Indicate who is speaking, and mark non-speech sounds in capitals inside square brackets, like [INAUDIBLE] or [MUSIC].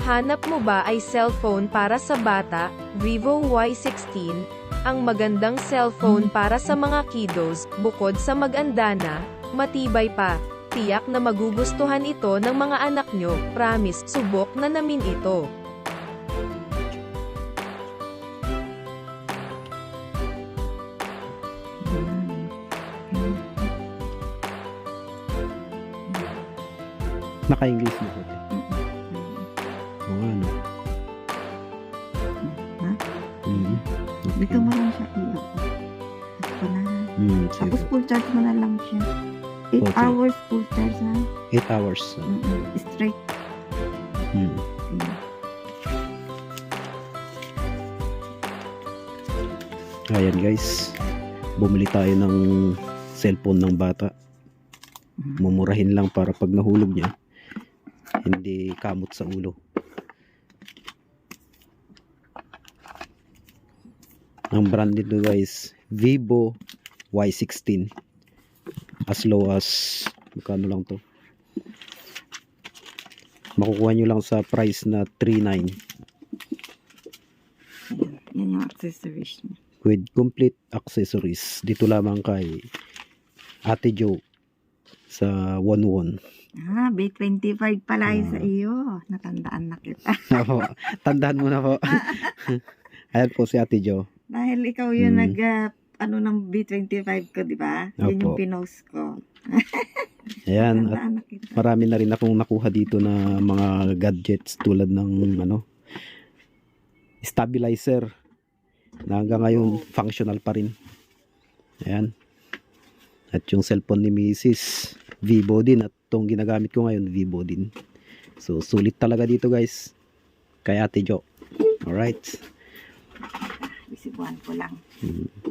Speaker 1: Hanap mo ba ay cellphone para sa bata, Vivo Y16, ang magandang cellphone para sa mga kiddos, bukod sa maganda na, matibay pa. Tiyak na magugustuhan ito ng mga anak nyo, promise, subok na namin ito.
Speaker 2: Naka-English na po.
Speaker 3: Dito mo lang siya iyo. Ako na.
Speaker 2: Mm,
Speaker 3: Tapos
Speaker 2: sige.
Speaker 3: full charge mo na lang siya. 8
Speaker 2: Okay.
Speaker 3: hours full charge na.
Speaker 2: 8 hours.
Speaker 3: Mm-mm. Straight.
Speaker 2: Mm.
Speaker 3: Mm.
Speaker 2: Ayan guys. Bumili tayo ng cellphone ng bata. Mumurahin lang para pag nahulog niya, hindi kamot sa ulo. Ang brand nito guys, Vivo Y16. As low as, magkano lang to? Makukuha nyo lang sa price na 39
Speaker 3: Ayan. Yan yung accessories niya.
Speaker 2: with complete accessories. Dito lamang kay Ate Jo sa 11.
Speaker 3: Ah, B25 pala yun sa
Speaker 2: Ah.
Speaker 3: iyo. Natandaan na kita.
Speaker 2: Tandaan mo na po. [LAUGHS] Ayan po si Ate Jo.
Speaker 3: Dahil ikaw yung
Speaker 2: Mm.
Speaker 3: nag, ah, ano ng B25 ko, di ba? Yun yung pinost ko. [LAUGHS]
Speaker 2: Ayan, at marami na rin akong nakuha dito na mga gadgets tulad ng ano stabilizer na hanggang ngayon functional pa rin. Ayan. At yung cellphone ni Mrs. Vivo din at itong ginagamit ko ngayon Vivo din. So sulit talaga dito guys. Kay Ate Jo. Alright.
Speaker 3: Isibuhan ko lang.
Speaker 2: Mm.